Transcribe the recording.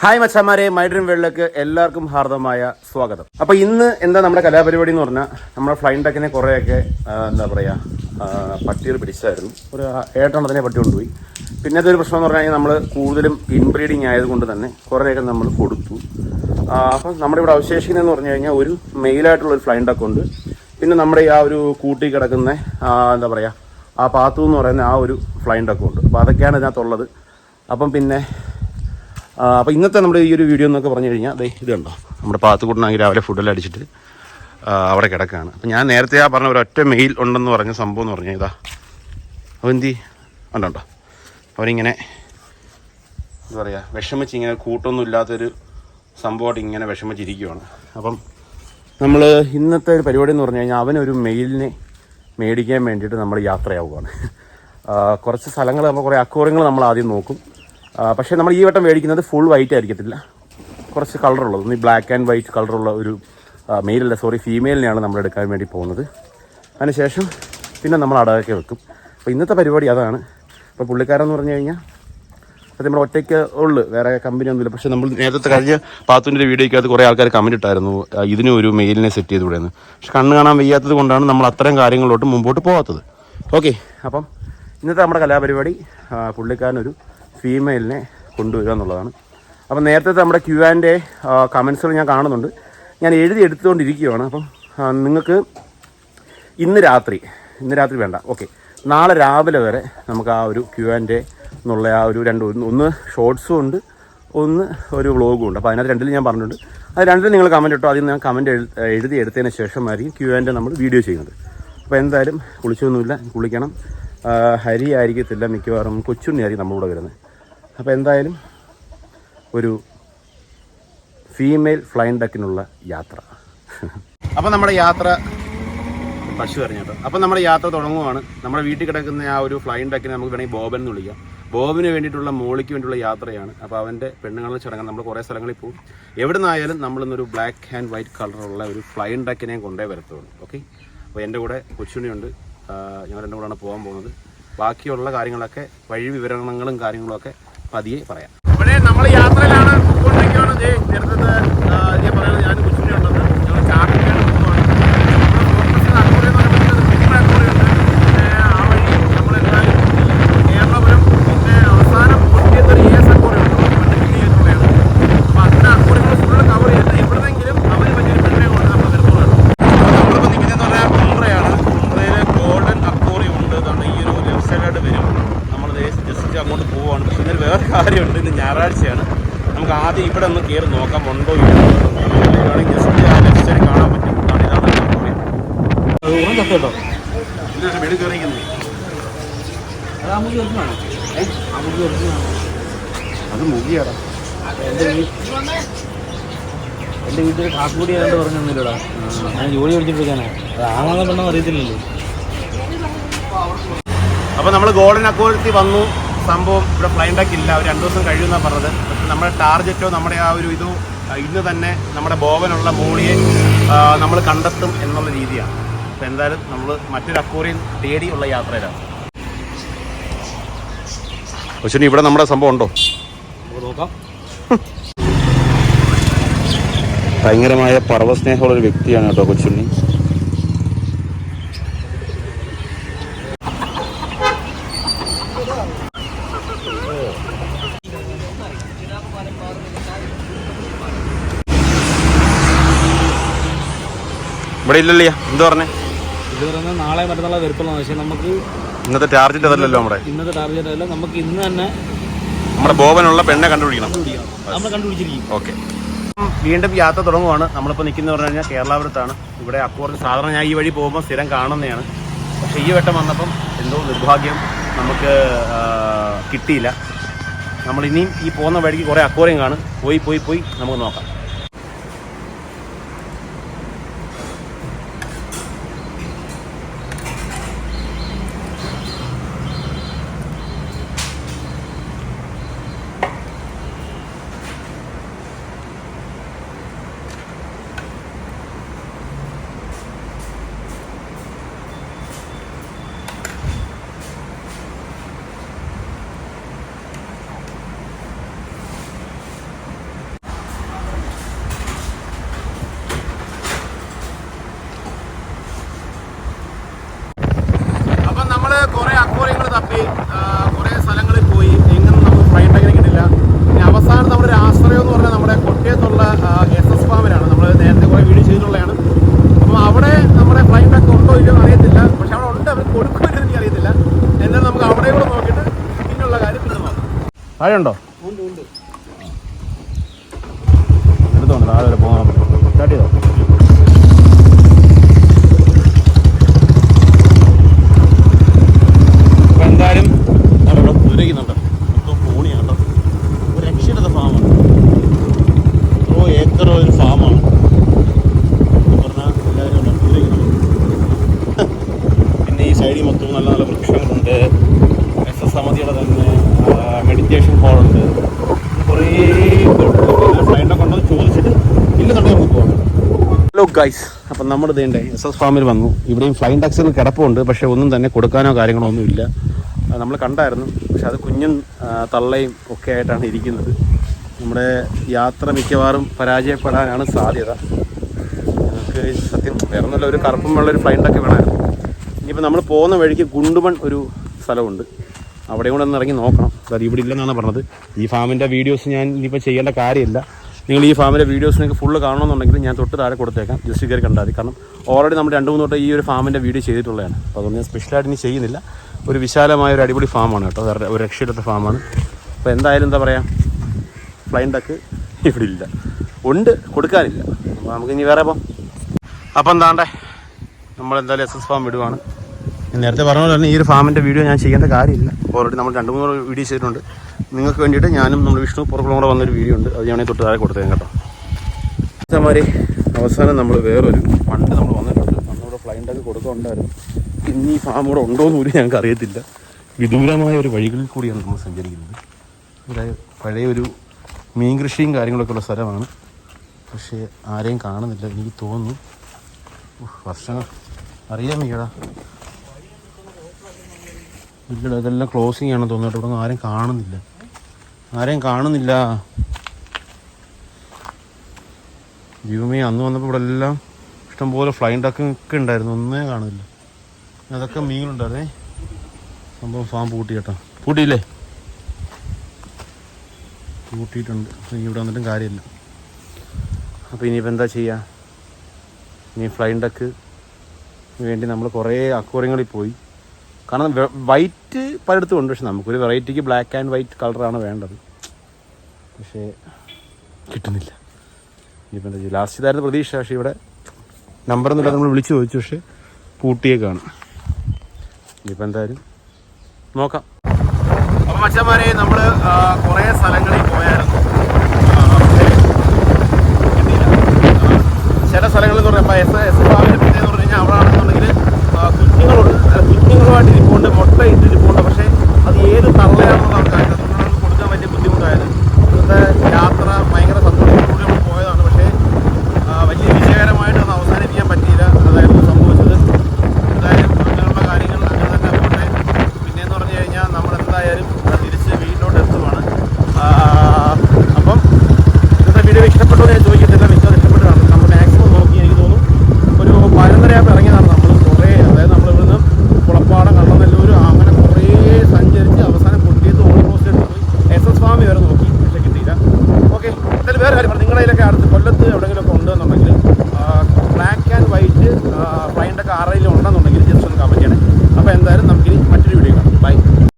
Hi മച്ചന്മാരെ മൈഡ്രീം വേൾഡിലേക്ക് എല്ലാവർക്കും ഹാർദമായ സ്വാഗതം. അപ്പൊ ഇന്ന് എന്താ നമ്മുടെ കലാപരിപാടി എന്ന് പറഞ്ഞാൽ നമ്മുടെ ഫ്ലൈൻ ടെക്കിനെ കുറേയൊക്കെ എന്താ പറയാ പട്ടികൾ പിടിച്ചായിരുന്നു. ഒരു ഏട്ടെണ്ണത്തിനെ പട്ടി കൊണ്ടുപോയി. പിന്നെ അതൊരു പ്രശ്നം എന്ന് പറഞ്ഞാൽ നമ്മൾ കൂടുതലും ഇൻബ്രീഡിങ് ആയതുകൊണ്ട് തന്നെ കുറേയൊക്കെ നമ്മൾ കൊടുത്തു. അപ്പം നമ്മുടെ ഇവിടെ അവശേഷിക്കുന്നതെന്ന് പറഞ്ഞു കഴിഞ്ഞാൽ ഒരു മെയിലായിട്ടുള്ള ഒരു ഫ്ലൈൻ ടെക്ക് ഉണ്ട്. പിന്നെ നമ്മുടെ ആ ഒരു കൂട്ടി കിടക്കുന്ന എന്താ പറയുക ആ പാത്തു എന്ന് പറയുന്ന ആ ഒരു ഫ്ലൈൻ ടെക്കും ഉണ്ട്. അപ്പോൾ അതൊക്കെയാണ് ഇതിനകത്തുള്ളത്. അപ്പം പിന്നെ അപ്പോൾ ഇന്നത്തെ നമ്മുടെ ഈ ഒരു വീഡിയോ എന്നൊക്കെ പറഞ്ഞു കഴിഞ്ഞാൽ അതെ ഇത് കണ്ടോ? നമ്മുടെ പാത്തുകൂട്ടനാണെങ്കിൽ രാവിലെ ഫുഡെല്ലാം അടിച്ചിട്ട് അവിടെ കിടക്കുകയാണ് അപ്പം ഞാൻ നേരത്തെ ആ പറഞ്ഞ ഒരു ഒറ്റ മെയിൽ ഉണ്ടെന്ന് പറഞ്ഞ സംഭവം എന്ന് പറഞ്ഞാൽ ഇതാ. അപ്പോൾ എന്തി ഉണ്ടോ അവരിങ്ങനെ എന്താ പറയുക വിഷമിച്ച് ഇങ്ങനെ കൂട്ടൊന്നും ഇല്ലാത്തൊരു സംഭവമായിട്ട് ഇങ്ങനെ വിഷമിച്ചിരിക്കുകയാണ് അപ്പം നമ്മൾ ഇന്നത്തെ ഒരു പരിപാടി എന്ന് പറഞ്ഞു കഴിഞ്ഞാൽ അവനൊരു മെയിലിനെ മേടിക്കാൻ വേണ്ടിയിട്ട് നമ്മൾ യാത്രയാവുകയാണ് കുറച്ച് സ്ഥലങ്ങൾ നമ്മൾ കുറേ അക്വറിയങ്ങൾ നമ്മൾ ആദ്യം നോക്കും. പക്ഷേ നമ്മൾ ഈ വട്ടം മേടിക്കുന്നത് ഫുൾ വൈറ്റ് ആയിരിക്കത്തില്ല. കുറച്ച് കളറുള്ളത് ഒന്ന് ബ്ലാക്ക് ആൻഡ് വൈറ്റ് കളറുള്ള ഒരു മെയിലല്ല സോറി ഫീമെയിലിനെയാണ് നമ്മൾ എടുക്കാൻ വേണ്ടി പോകുന്നത്. അതിനുശേഷം പിന്നെ നമ്മൾ അടകൊക്കെ വെക്കും. അപ്പോൾ ഇന്നത്തെ പരിപാടി അതാണ്. അപ്പോൾ പുള്ളിക്കാരെന്ന് പറഞ്ഞു കഴിഞ്ഞാൽ അത് നമ്മൾ ഒറ്റയ്ക്ക് ഉള്ളു വേറെ കമ്പനി ഒന്നുമില്ല. പക്ഷേ നമ്മൾ നേരത്തെ കഴിഞ്ഞ പാത്തുവിന്റെ വീഡിയോയ്ക്കകത്ത് കുറേ ആൾക്കാർ കമന്റ് ഇട്ടായിരുന്നു. ഇതിനും ഒരു മെയിലിനെ സെറ്റ് ചെയ്ത് വിടുന്നു പക്ഷെ കണ്ണ് കാണാൻ വയ്യാത്തത് കൊണ്ടാണ് നമ്മൾ അത്തരം കാര്യങ്ങളിലോട്ട് മുമ്പോട്ട് പോകാത്തത്. ഓക്കെ അപ്പം ഇന്നത്തെ നമ്മുടെ കലാപരിപാടി പുള്ളിക്കാരനൊരു ഫീമെയിലിനെ കൊണ്ടുവരിക എന്നുള്ളതാണ്. അപ്പം നേരത്തെ നമ്മുടെ ക്യു ആൻഡ് എ കമൻസുകൾ ഞാൻ കാണുന്നുണ്ട്. ഞാൻ എഴുതി എടുത്തുകൊണ്ടിരിക്കുകയാണ്. അപ്പം നിങ്ങൾക്ക് ഇന്ന് രാത്രി ഇന്ന് രാത്രി വേണ്ട. ഓക്കെ. നാളെ രാവിലെ വരെ നമുക്ക് ആ ഒരു ക്യു ആൻഡ് എ എന്നുള്ള ആ ഒരു രണ്ട് ഒന്ന് ഷോർട്സും ഉണ്ട് ഒന്ന് ഒരു വ്ളോഗും ഉണ്ട്. അപ്പോൾ അതിനകത്ത് രണ്ടിൽ ഞാൻ പറഞ്ഞിട്ടുണ്ട്. അത് രണ്ടിൽ നിങ്ങൾ കമന്റ് ഇട്ടോ? അതിൽ ഞാൻ കമന്റ് എഴുതി എടുത്തതിന് ശേഷമായിരിക്കും ക്യു ആൻഡ് നമ്മൾ വീഡിയോ ചെയ്യുന്നത്. അപ്പോൾ എന്തായാലും കുളിച്ചൊന്നുമില്ല. കുളിക്കണം. ഹരി ആയിരിക്കത്തില്ല മിക്കവാറും. കൊച്ചുണ്ണി ആയിരിക്കും നമ്മളിവിടെ വരുന്നത്. അപ്പോൾ എന്തായാലും ഒരു ഫീമെയിൽ ഫ്ലൈൻ ഡക്കിനുള്ള യാത്ര. അപ്പോൾ നമ്മുടെ യാത്ര പശു അറിഞ്ഞിട്ട് അപ്പം നമ്മുടെ യാത്ര തുടങ്ങുവാണ്. നമ്മുടെ വീട്ടിൽ കിടക്കുന്ന ആ ഒരു ഫ്ലൈൻ ഡക്കിനെ നമുക്ക് വേണമെങ്കിൽ ബോബൻ എന്ന് വിളിക്കാം. ബോബിന് വേണ്ടിയിട്ടുള്ള മോളിക്ക് വേണ്ടിയിട്ടുള്ള യാത്രയാണ്. അപ്പോൾ അവന്റെ പെണ്ണുങ്ങളുടെ ചടങ്ങ് നമ്മൾ കുറേ സ്ഥലങ്ങളിൽ പോകും എവിടെ നിന്നായാലും നമ്മളിന്നൊരു ബ്ലാക്ക് ആൻഡ് വൈറ്റ് കളറുള്ള ഒരു ഫ്ലൈൻ ഡക്കിനെയും കൊണ്ടേ വരത്തുള്ളൂ. ഓക്കെ അപ്പോൾ എന്റെ കൂടെ കൊച്ചുണിയുണ്ട് ഞങ്ങൾ എന്റെ കൂടെയാണ് പോകാൻ പോകുന്നത്. ബാക്കിയുള്ള കാര്യങ്ങളൊക്കെ വഴി വിവരണങ്ങളും കാര്യങ്ങളൊക്കെ പതിയെ പറയാം. ഇവിടെ നമ്മൾ യാത്രയിലാണ് പോയിക്കൊണ്ടിരിക്കുകയാണ് നേരത്തെ ഞാൻ പറയുന്നത് ഞാൻ കൊച്ചുണ്ണി ഉണ്ടെന്ന് ഞങ്ങൾ ചാട്ടിലാണ് പോകുവാണ് അങ്ങോട്ട് പോവാണ് പക്ഷെ ഇന്നലെ വേറെ കാര്യമുണ്ട്. ഇന്ന് ഞായറാഴ്ചയാണ്. നമുക്ക് ആദ്യം ഇവിടെ ഒന്ന് കയറി നോക്കാം ഉണ്ടോ ഇല്ലാണെങ്കിൽ ജസ്റ്റ് ആ ലെഫ്റ്റ് കാണാൻ പറ്റും. കാരണം ഇതാണ് കയറിയിരിക്കുന്നത് അത് മുഖിയാടാ. എന്റെ എന്റെ വീട്ടിൽ കാക്കുകൂടി ആയിട്ട് പറഞ്ഞൊന്നുമില്ലടാ ഞാൻ ജോലി പഠിച്ചിട്ടിരിക്കാനാ. അത് ആണെന്ന് പെണ്ണെന്ന് അറിയത്തില്ലല്ലോ. അപ്പോൾ നമ്മൾ ഗോൾഡൻ അക്വാറിയത്തിൽ വന്നു. സംഭവം ഇവിടെ ഫ്ലൈൻ ബാക്ക് ഇല്ല. ഒരു രണ്ട് ദിവസം കഴിയുമെന്നാണ് പറഞ്ഞത്. പക്ഷെ നമ്മുടെ ടാർഗറ്റോ നമ്മുടെ ആ ഒരു ഇതോ ഇന്ന് തന്നെ നമ്മുടെ ബോവനുള്ള മോളിയെ നമ്മൾ കണ്ടെത്തും എന്നുള്ള രീതിയാണ്. അപ്പോൾ എന്തായാലും നമ്മൾ മറ്റൊരു അക്വാറിയം തേടിയുള്ള യാത്രയിലാണ്. പക്ഷേ ഇവിടെ നമ്മുടെ സംഭവം ഉണ്ടോ? നമുക്ക് നോക്കാം. ഭയങ്കരമായ പർവസ്നേഹമുള്ള ഒരു വ്യക്തിയാണ് കേട്ടോ കൊച്ചുണ്ണി. ഇവിടെ ഇല്ലല്ലേ എന്ത് പറഞ്ഞേ? ഇത് പറയുന്നത് നാളെ മറ്റന്നാളെ വരത്തുള്ളൂ. പക്ഷേ നമുക്ക് ഇന്നത്തെ ടാർജറ്റ് അതല്ലല്ലോ നമ്മുടെ. ഇന്നത്തെ ടാർജറ്റ് അല്ല നമുക്ക് ഇന്ന് തന്നെ നമ്മുടെ ബോബനുള്ള പെണ്ണെ കണ്ടുപിടിക്കണം. കണ്ടുപിടിക്കാം നമ്മൾ കണ്ടുപിടിച്ചിരിക്കും. ഓക്കെ. വീണ്ടും യാത്ര തുടങ്ങുവാണ്. നമ്മളിപ്പോൾ നിൽക്കുന്നത് പറഞ്ഞു കഴിഞ്ഞാൽ കേരളാപുരത്താണ്. ഇവിടെ അക്കൂറിൽ സാധാരണ ഞാൻ ഈ വഴി പോകുമ്പോൾ സ്ഥിരം കാണുന്നതാണ്. പക്ഷേ ഈ വട്ടം വന്നപ്പം എന്തോ നിർഭാഗ്യം നമുക്ക് കിട്ടിയില്ല. നമ്മൾ ഇനിയും ഈ പോകുന്ന വഴിക്ക് കുറേ അക്കൂറിയം കാണും. പോയി പോയി പോയി നമുക്ക് നോക്കാം. പോയി കുറേ സ്ഥലങ്ങളിൽ പോയി. എങ്ങനെ നമുക്ക് ഫ്ലൈറ്റ് ടാങ്കിനെ കിട്ടില്ല. പിന്നെ അവസാനം നമ്മുടെ ഒരു ആശ്രയം എന്ന് പറഞ്ഞാൽ നമ്മുടെ കൊട്ടയത്തുള്ള എസ് എസ് ഫാമിലാണ്. നമ്മൾ നേരത്തെ കുറേ വീഡിയോ ചെയ്തിട്ടുള്ളതാണ്. അപ്പോൾ അവിടെ നമ്മുടെ ഫ്ലൈറ്റ് ഒക്കെ ഉണ്ടോ ഇല്ലയോ അറിയത്തില്ല. പക്ഷെ അവിടെ ഉണ്ട്. അവർ കൊടുക്കുമെന്ന് എനിക്ക് അറിയത്തില്ല. എന്നാലും നമുക്ക് അവിടെ കൂടെ നോക്കിയിട്ട് പിന്നുള്ള കാര്യം പിന്നെ നോക്കാം. താഴെ ഉണ്ടോ? ഉണ്ട് ഉണ്ട്. എടുത്തോണ്ട് താഴെ വരെ പോകാൻ. സ്റ്റാർട്ട് ചെയ്തോ? ഹലോ ഗൈസ് അപ്പം നമ്മൾ ഇതേണ്ടേ എസ് എസ് ഫാമിൽ വന്നു. ഇവിടെയും ഫ്ലൈൻ ടാക്സികൾ കിടപ്പുണ്ട് പക്ഷേ ഒന്നും തന്നെ കൊടുക്കാനോ കാര്യങ്ങളോ ഒന്നും ഇല്ല. നമ്മൾ കണ്ടായിരുന്നു പക്ഷെ അത് കുഞ്ഞും തള്ളയും ഒക്കെ ആയിട്ടാണ് ഇരിക്കുന്നത്. നമ്മുടെ യാത്ര മിക്കവാറും പരാജയപ്പെടാനാണ് സാധ്യത. നമുക്ക് സത്യം വേറെ ഒരു കറുപ്പും വെള്ള ഒരു ടാക്സ് വേണമായിരുന്നു. ഇനിയിപ്പോൾ നമ്മൾ പോകുന്ന വഴിക്ക് ഗുണ്ടുമൺ ഒരു സ്ഥലമുണ്ട്. അവിടെയും കൂടെ ഒന്ന് ഇറങ്ങി നോക്കണം. അത് ഇവിടെ ഇല്ലെന്നാണ് പറഞ്ഞത്. ഈ ഫാമിന്റെ വീഡിയോസ് ഞാൻ ഇനിയിപ്പോൾ ചെയ്യേണ്ട കാര്യമില്ല. നിങ്ങൾ ഈ ഫാമിലെ വീഡിയോസ് നിങ്ങൾക്ക് ഫുള്ള് കാണണമെന്നുണ്ടെങ്കിൽ ഞാൻ തൊട്ട് താഴെ കൊടുത്തേക്കാം. ജസ്റ്റ് കയറി കണ്ടാൽ കാരണം ഓൾറെഡി നമ്മൾ രണ്ട് മൂന്ന് തൊട്ട് ഈ ഒരു ഫാമിന്റെ വീഡിയോ ചെയ്തിട്ടുള്ളതാണ്. അപ്പോൾ അതുകൊണ്ട് ഞാൻ സ്പെഷ്യലായിട്ട് ഇനി ചെയ്യുന്നില്ല. ഒരു വിശാലമായ ഒരു അടിപൊളി ഫാമാണ് കേട്ടോ. ഒരു രക്ഷയില്ലാത്ത ഫാമാണ് അപ്പോൾ എന്തായാലും എന്താ പറയുക ഫ്ലൈൻ ഇവിടെ ഇല്ല. ഉണ്ട് കൊടുക്കാനില്ല. അപ്പോൾ നമുക്ക് ഇനി വേറെ പോകാം. അപ്പം എന്താണ്ടേ? നമ്മളെന്തായാലും എസ് എസ് ഫാം വിടുവാണ് നേരത്തെ പറഞ്ഞ പോലെ തന്നെ ഈ ഒരു ഫാമിന്റെ വീഡിയോ ഞാൻ ചെയ്യേണ്ട കാര്യമില്ല. ഓൾറെഡി നമ്മൾ രണ്ട് മൂന്ന് വീഡിയോ ചെയ്തിട്ടുണ്ട്. നിങ്ങൾക്ക് വേണ്ടിയിട്ട് ഞാനും നമ്മൾ വിഷ്ണു പുറകളും കൂടെ വന്നൊരു വീഡിയോ ഉണ്ട്. അത് ഞാനീ തൊട്ട് താഴെ കൊടുത്തേക്കാം കേട്ടോ. ഇതേമാതിരി അവസാനം നമ്മൾ വേറൊരു പണ്ട് നമ്മൾ വന്നിട്ടുണ്ട്. നമ്മളിവിടെ ഫ്ലൈന്റൊക്കെ കൊടുക്കുന്നുണ്ടായിരുന്നു ഇനി ഈ ഫാം ഇവിടെ ഉണ്ടോ എന്ന് പോലും ഞങ്ങൾക്ക് അറിയത്തില്ല. വിദൂരമായ ഒരു വഴികളിൽ കൂടിയാണ് നമ്മൾ സഞ്ചരിക്കുന്നത്. ഇവിടെ പഴയ ഒരു മീൻ കൃഷിയും കാര്യങ്ങളൊക്കെ ഉള്ള സ്ഥലമാണ്. പക്ഷേ ആരെയും കാണുന്നില്ല. എനിക്ക് തോന്നുന്നു വർഷങ്ങൾ. അറിയാൻ വയ്യടാ. ഇല്ലടാ ഇതെല്ലാം ക്ലോസിങ് ആണെന്ന് തോന്നിയിട്ട് ഇവിടെ ആരും കാണുന്നില്ല. ആരെയും കാണുന്നില്ല. വ്യൂമേ അന്ന് വന്നപ്പോൾ ഇവിടെ എല്ലാം ഇഷ്ടംപോലെ ഫ്ലൈൻ ഡക്കൊക്കെ ഉണ്ടായിരുന്നു. ഒന്നേ കാണുന്നില്ല. അതൊക്കെ മീനുണ്ടായിരുന്നേ സംഭവം ഫാം പൂട്ടി കേട്ടോ. പൂട്ടിയില്ലേ? പൂട്ടിയിട്ടുണ്ട്. ഇവിടെ വന്നിട്ടും കാര്യമില്ല. അപ്പോൾ ഇനിയിപ്പോൾ എന്താ ചെയ്യുക ഇനി ഫ്ലൈൻ ഡക്ക് വേണ്ടി നമ്മൾ കുറേ അക്വറിയങ്ങളിൽ പോയി. കാരണം വൈറ്റ് പലയിടത്തും ഉണ്ട്. പക്ഷെ നമുക്കൊരു വെറൈറ്റിക്ക് ബ്ലാക്ക് ആൻഡ് വൈറ്റ് കളറാണ് വേണ്ടത്. പക്ഷേ കിട്ടുന്നില്ല. ഇനിയിപ്പോൾ എന്താ ലാസ്റ്റ് ഇതായിരുന്നു പ്രതീക്ഷ. പക്ഷേ ഇവിടെ നമ്പർ ഇല്ലാതെ നമ്മൾ വിളിച്ചു ചോദിച്ചു. പക്ഷേ പൂട്ടിയേക്കാണ് ഇനിയിപ്പോൾ എന്തായാലും നോക്കാം. അപ്പം മച്ചന്മാരെ നമ്മൾ കുറേ സ്ഥലങ്ങളിൽ പോയായിരുന്നു. ചില സ്ഥലങ്ങളിൽ എന്ന് പറഞ്ഞാൽ എസ് എസ്